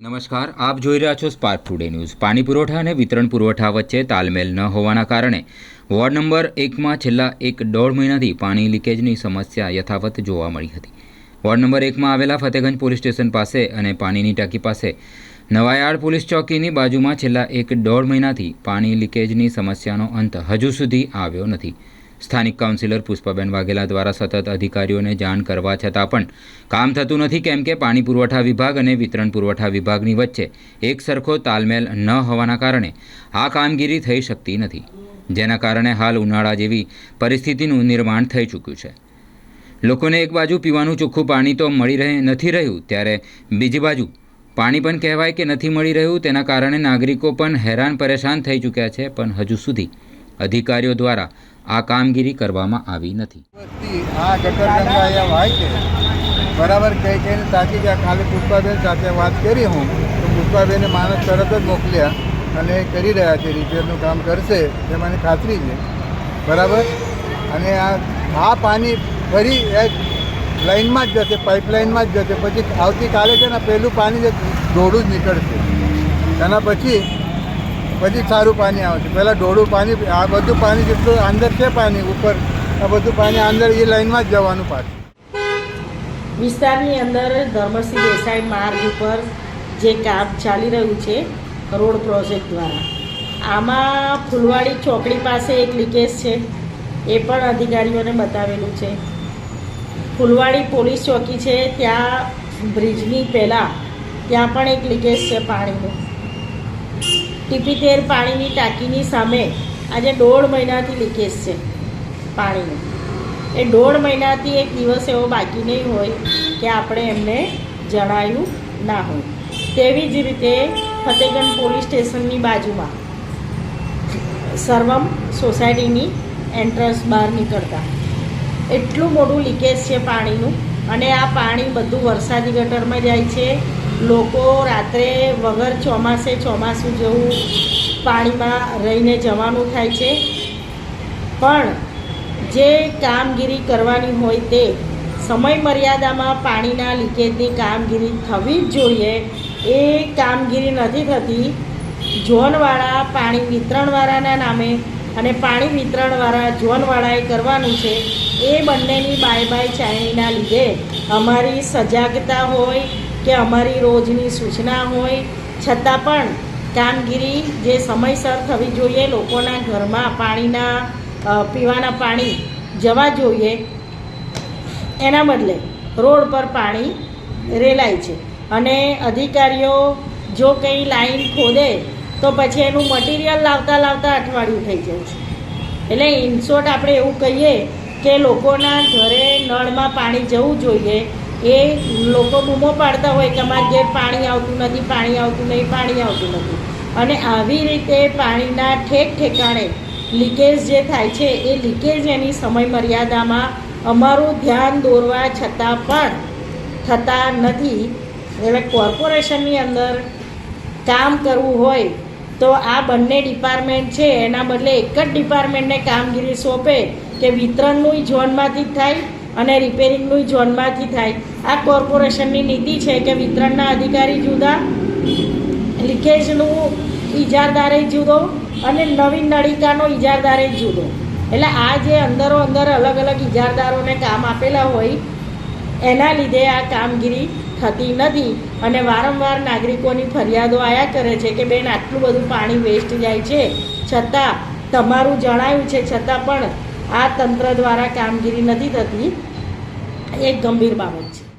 નમસ્કાર, આપ જોઈ રહ્યા છો સ્પાર્ક ટુડે ન્યૂઝ પાણી પુરવઠા અને વિતરણ પુરવઠા વચ્ચે તાલમેલ ન હોવાના કારણે વોર્ડ નંબર એકમાં છેલ્લા એક દોઢ મહિનાથી પાણી લીકેજની સમસ્યા યથાવત જોવા મળી હતી. વોર્ડ નંબર એકમાં આવેલા ફતેગંજ પોલીસ સ્ટેશન પાસે અને પાણીની ટાંકી પાસે નવાયાળ પોલીસ ચોકીની બાજુમાં છેલ્લા એક દોઢ મહિનાથી પાણી લીકેજની સમસ્યાનો અંત હજુ સુધી આવ્યો નથી. સ્થાનિક કાઉન્સિલર પુષ્પાબેન વાઘેલા દ્વારા સતત અધિકારીઓને જાણ કરવા છતાં પણ કામ થતું નથી, કેમ કે પાણી પુરવઠા વિભાગ અને વિતરણ પુરવઠા વિભાગની વચ્ચે એક સરખો તાલમેલ ન હોવાના કારણે આ કામગીરી થઈ શકતી નથી, જેના કારણે હાલ ઉનાળા જેવી પરિસ્થિતિનું નિર્માણ થઈ ચૂક્યું છે. લોકોને એક બાજુ પીવાનું ચોખ્ખું પાણી તો મળી રહે, નથી રહ્યું, ત્યારે બીજી બાજુ પાણી પણ કહેવાય કે નથી મળી રહ્યું, તેના કારણે નાગરિકો પણ હેરાન પરેશાન થઈ ચૂક્યા છે, પણ હજુ સુધી અધિકારીઓ દ્વારા આ કામગીરી કરવામાં આવી નથી. આ ગટર અહીંયા વાય છે. બરાબર કહી કહીને તાકી ગયા ખાલી પુષ્પાબેન સાથે વાત કરી હું, તો પુષ્પાબેને માણસ તરત જ મોકલ્યા અને એ કરી રહ્યા છે, રિપેરનું કામ કરશે એ મને ખાતરી છે. બરાબર? અને આ આ પાણી ફરી એક લાઇનમાં જ જશે, પાઇપલાઇનમાં જ જશે. પછી આવતીકાલે છે ને પહેલું પાણી જે દોડું જ નીકળશે. એના પછી પછી સારું પાણી આવે છે. પહેલાં ઢોળું પાણી, આ બધું પાણી જેટલું અંદર છે પાણી ઉપર, આ બધું પાણી અંદર એ લાઈનમાં જ જવાનું પાછું. વિસ્તારની અંદર ધર્મસિંહ દેસાઈ માર્ગ ઉપર જે કામ ચાલી રહ્યું છે રોડ પ્રોજેક્ટ દ્વારા. આમાં ફૂલવાડી ચોકડી પાસે એક લીકેજ છે, એ પણ અધિકારીઓને બતાવેલું છે. ફૂલવાડી પોલીસ ચોકી છે, ત્યાં બ્રિજની પહેલાં ત્યાં પણ એક લીકેજ છે પાણીનું. ટીપીતેર પાણીની ટાંકીની સામે આજે દોઢ મહિનાથી લીકેજ છે પાણીનું. એ દોઢ મહિનાથી એક દિવસ એવો બાકી નહીં હોય કે આપણે એમને જણાયું ના હોય. તેવી જ રીતે ફતેગંજ પોલીસ સ્ટેશનની બાજુમાં સર્વમ સોસાયટીની એન્ટ્રન્સ બહાર નીકળતા. એટલું મોટું લીકેજ છે પાણીનું અને આ પાણી બધું વરસાદી ગટરમાં જાય છે. લોકો રાત્રે વગર ચોમાસે ચોમાસું જેવું પાણીમાં રહીને જવાનું થાય છે. પણ જે કામગીરી કરવાની હોય તે સમય મર્યાદામાં પાણીના લીકેજની કામગીરી થવી જ જોઈએ. એ કામગીરી નથી થતી. ઝોનવાળા પાણી વિતરણવાળાના નામે અને પાણી વિતરણવાળા ઝોનવાળાએ કરવાનું છે. એ બંનેની બાય બાય ચાયણીના લીધે અમારી સજાગતા હોય કે અમારી રોજની સૂચના હોય, છતાં પણ કામગીરી જે સમયસર થવી જોઈએ, લોકોના ઘરમાં પાણીના પીવાના પાણી જવા જોઈએ, એના બદલે રોડ પર પાણી રેલાય છે. અને અધિકારીઓ જો કંઈ લાઈન ખોદે, તો પછી એનું મટીરિયલ લાવતા લાવતા અઠવાડિયું થઈ જાય છે. એટલે ઇન્સોર્ટ આપણે એવું કહીએ કે લોકોના ઘરે નળમાં પાણી જવું જોઈએ, એ લોકો બૂમો પાડતા હોય કે અમારા ઘેર પાણી આવતું નથી, પાણી આવતું નહીં, પાણી આવતું નથી. અને આવી રીતે પાણીના ઠેક ઠેકાણે લીકેજ જે થાય છે, એ લીકેજ એની સમય મર્યાદામાં અમારું ધ્યાન દોરવા છતાં પણ થતા નથી. એટલે કોર્પોરેશનની અંદર કામ કરવું હોય તો આ બંને ડિપાર્ટમેન્ટ છે, એના બદલે એક જ ડિપાર્ટમેન્ટને કામગીરી સોંપે કે વિતરણનું ઝોનમાંથી જ થાય અને રિપેરિંગનું ઝોનમાંથી થાય. આ કોર્પોરેશનની નીતિ છે કે વિતરણના અધિકારી જુદા, લીકેજનું ઇજારદારે જુદો અને નવીન નળિકાનો ઇજારદારે જુદો. એટલે આ જે અંદરો અંદર અલગ અલગ ઇજારદારોને કામ આપેલા હોય, એના લીધે આ કામગીરી થતી નથી. અને વારંવાર નાગરિકોની ફરિયાદો આયા કરે છે કે બેન આટલું બધું પાણી વેસ્ટ જાય છે. છતાં, તમારું જણાયું છે, છતાં પણ આ તંત્ર દ્વારા કામગીરી નથી થતી. એક ગંભીર બાબત છે.